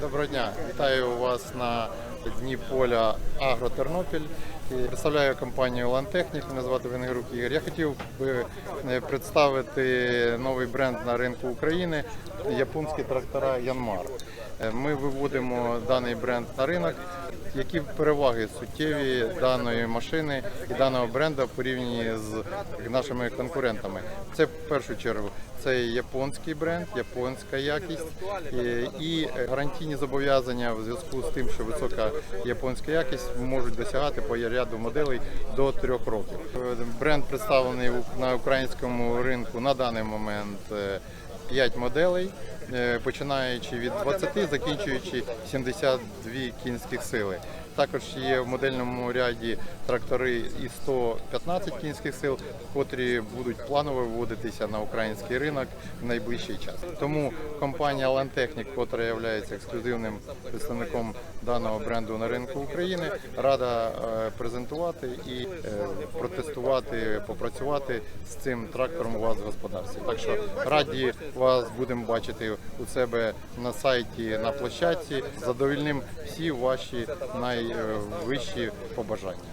Доброго дня, вітаю вас на дні поля Агро Тернопіль. І Представляю компанію Лантехнік, мене звати Венгерук Ігор. Я хотів би е, представити новий бренд на ринку України японські трактора Янмар. Е, Ми виводимо даний бренд на ринок. Які переваги суттєві даної машини і даного бренду в порівнянні з нашими конкурентами? Це в першу чергу це японський бренд, японська якість і гарантійні зобов'язання в зв'язку з тим, що висока японська якість можуть досягати по ряду моделей до трьох років. Е, Бренд представлений на українському ринку на даний момент. п'ять 5 моделей, е, починаючи від 20, закінчуючи 72 кінських сили. Також є в модельному ряді трактори і 115 кінських сил, котрі будуть планово виводитися на український ринок в найближчий час. Тому компанія Lantechnic, котра є ексклюзивним представником даного бренду на ринку України, рада е, презентувати і е, протестувати, попрацювати з цим трактором у вас в господарстві. Так що раді вас будемо бачити у себе на сайті на площадці. Задовільним всі ваші найвищі побажання.